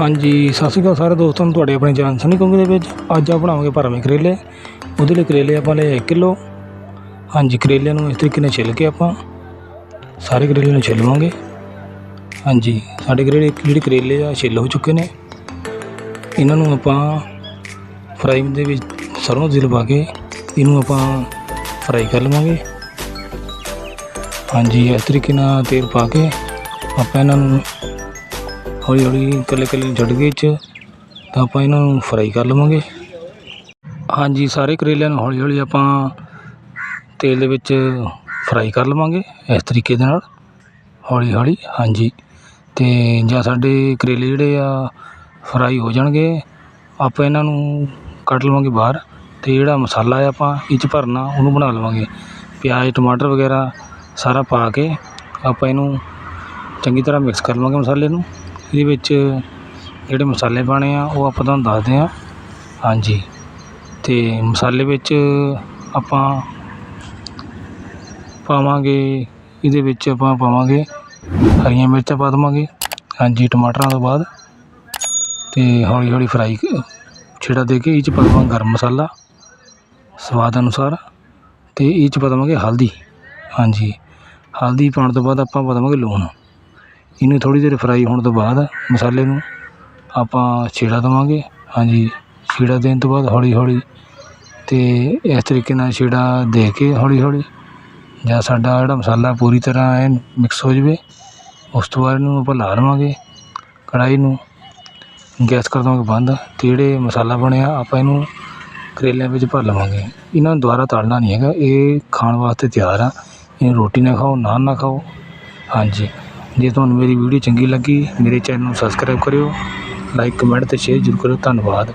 ਹਾਂਜੀ, ਸਤਿ ਸ਼੍ਰੀ ਅਕਾਲ ਸਾਰੇ ਦੋਸਤਾਂ ਨੂੰ, ਤੁਹਾਡੇ ਆਪਣੇ ਜਾਨ ਸਨੀ ਕੁੰਗ ਦੇ ਵਿੱਚ। ਅੱਜ ਆ ਬਣਾਵਾਂਗੇ ਭਰਵੇਂ ਕਰੇਲੇ। ਉਹਦੇ ਲਈ ਕਰੇਲੇ ਆਪਾਂ ਲਏ 1 ਕਿਲੋ। ਹਾਂਜੀ, ਕਰੇਲਿਆਂ ਨੂੰ ਇਸ ਤਰੀਕੇ ਨਾਲ ਛਿੱਲ ਕੇ ਆਪਾਂ ਸਾਰੇ ਕਰੇਲੇ ਨੂੰ ਛਿੱਲ ਲਵਾਂਗੇ। ਹਾਂਜੀ, ਸਾਡੇ ਕਰੇਲੇ ਜਿਹੜੇ ਕਰੇਲੇ ਆ, ਛਿੱਲ ਹੋ ਚੁੱਕੇ ਨੇ। ਇਹਨਾਂ ਨੂੰ ਆਪਾਂ ਫਰਾਈ ਦੇ ਵਿੱਚ ਸਰੋਂ ਦਾ ਤੇਲ ਪਾ ਕੇ ਇਹਨੂੰ ਆਪਾਂ ਫਰਾਈ ਕਰ ਲਵਾਂਗੇ। ਹਾਂਜੀ, ਇਸ ਤਰੀਕੇ ਨਾਲ ਤੇਲ ਪਾ ਕੇ ਆਪਾਂ ਇਹਨਾਂ ਨੂੰ ਹੌਲੀ ਹੌਲੀ ਇਕੱਲੇ ਇਕੱਲੇ ਨੂੰ ਛੱਡ ਕੇ ਚ ਤਾਂ ਆਪਾਂ ਇਹਨਾਂ ਨੂੰ ਫਰਾਈ ਕਰ ਲਵਾਂਗੇ। ਹਾਂਜੀ, ਸਾਰੇ ਕਰੇਲਿਆਂ ਨੂੰ ਹੌਲੀ ਹੌਲੀ ਆਪਾਂ ਤੇਲ ਦੇ ਵਿੱਚ ਫਰਾਈ ਕਰ ਲਵਾਂਗੇ ਇਸ ਤਰੀਕੇ ਦੇ ਨਾਲ। ਹੌਲੀ ਹੌਲੀ, ਹਾਂਜੀ। ਤੇ ਜਾਂ ਸਾਡੇ ਕਰੇਲੇ ਜਿਹੜੇ ਆ, ਫਰਾਈ ਹੋ ਜਾਣਗੇ। ਆਪਾਂ ਇਹਨਾਂ ਨੂੰ ਕੱਢ ਲਵਾਂਗੇ ਬਾਹਰ ਤੇ ਜਿਹੜਾ ਮਸਾਲਾ ਆ ਆਪਾਂ ਇਹ 'ਚ ਭਰਨਾ, ਉਹਨੂੰ ਬਣਾ ਲਵਾਂਗੇ। ਪਿਆਜ਼, ਟਮਾਟਰ ਵਗੈਰਾ ਸਾਰਾ ਪਾ ਕੇ ਆਪਾਂ ਇਹਨੂੰ ਚੰਗੀ ਤਰ੍ਹਾਂ ਮਿਕਸ ਕਰ ਲਵਾਂਗੇ ਮਸਾਲੇ ਨੂੰ। ਇਹਦੇ ਵਿੱਚ ਜਿਹੜੇ ਮਸਾਲੇ ਪਾਉਣੇ ਆ, ਉਹ ਆਪਾਂ ਤੁਹਾਨੂੰ ਦੱਸਦੇ ਹਾਂ। ਹਾਂਜੀ। ਅਤੇ ਮਸਾਲੇ ਵਿੱਚ ਆਪਾਂ ਪਾਵਾਂਗੇ, ਇਹਦੇ ਵਿੱਚ ਆਪਾਂ ਪਾਵਾਂਗੇ ਹਰੀਆਂ ਮਿਰਚਾਂ ਪਾ ਦੇਵਾਂਗੇ। ਹਾਂਜੀ, ਟਮਾਟਰਾਂ ਤੋਂ ਬਾਅਦ। ਅਤੇ ਹੌਲੀ ਹੌਲੀ ਫਰਾਈ ਛਿੜਾ ਦੇ ਕੇ ਇਹ 'ਚ ਪਾ ਦੇਵਾਂਗੇ ਗਰਮ ਮਸਾਲਾ ਸਵਾਦ ਅਨੁਸਾਰ। ਅਤੇ ਇਹ 'ਚ ਪਾ ਦੇਵਾਂਗੇ ਹਲਦੀ। ਹਾਂਜੀ। ਹਲਦੀ ਪਾਉਣ ਤੋਂ ਬਾਅਦ ਆਪਾਂ ਪਾ ਦੇਵਾਂਗੇ ਲੂਣ। ਇਹਨੂੰ ਥੋੜ੍ਹੀ ਦੇਰ ਫਰਾਈ ਹੋਣ ਤੋਂ ਬਾਅਦ ਮਸਾਲੇ ਨੂੰ ਆਪਾਂ ਛੇੜਾ ਦੇਵਾਂਗੇ। ਹਾਂਜੀ, ਛੇੜਾ ਦੇਣ ਤੋਂ ਬਾਅਦ ਹੌਲੀ ਹੌਲੀ ਅਤੇ ਇਸ ਤਰੀਕੇ ਨਾਲ ਛੇੜਾ ਦੇ ਕੇ ਹੌਲੀ ਹੌਲੀ ਜਾਂ ਸਾਡਾ ਜਿਹੜਾ ਮਸਾਲਾ ਪੂਰੀ ਤਰ੍ਹਾਂ ਐਨ ਮਿਕਸ ਹੋ ਜਾਵੇ, ਉਸ ਤੋਂ ਬਾਅਦ ਇਹਨੂੰ ਆਪਾਂ ਲਾ ਲਵਾਂਗੇ ਕੜਾਹੀ ਨੂੰ ਗੈਸ ਕਰ ਦੇਵਾਂਗੇ ਬੰਦ ਅਤੇ ਜਿਹੜੇ ਮਸਾਲਾ ਬਣਿਆ ਆਪਾਂ ਇਹਨੂੰ ਕਰੇਲਿਆਂ ਵਿੱਚ ਭਰ ਲਵਾਂਗੇ। ਇਹਨਾਂ ਨੂੰ ਦੁਬਾਰਾ ਤਲਣਾ ਨਹੀਂ ਹੈਗਾ, ਇਹ ਖਾਣ ਵਾਸਤੇ ਤਿਆਰ ਆ। ਇਹਨੂੰ ਰੋਟੀ ਨਾਲ ਖਾਓ ਨਾਨ ਨਾਲ ਖਾਓ। ਹਾਂਜੀ। ਜੇ ਤੁਹਾਨੂੰ ਮੇਰੀ ਵੀਡੀਓ ਚੰਗੀ ਲੱਗੀ, ਮੇਰੇ ਚੈਨਲ ਨੂੰ ਸਬਸਕ੍ਰਾਈਬ ਕਰਿਓ ਲਾਈਕ ਕਮੈਂਟ ਅਤੇ ਸ਼ੇਅਰ ਜ਼ਰੂਰ ਕਰਿਓ। ਧੰਨਵਾਦ।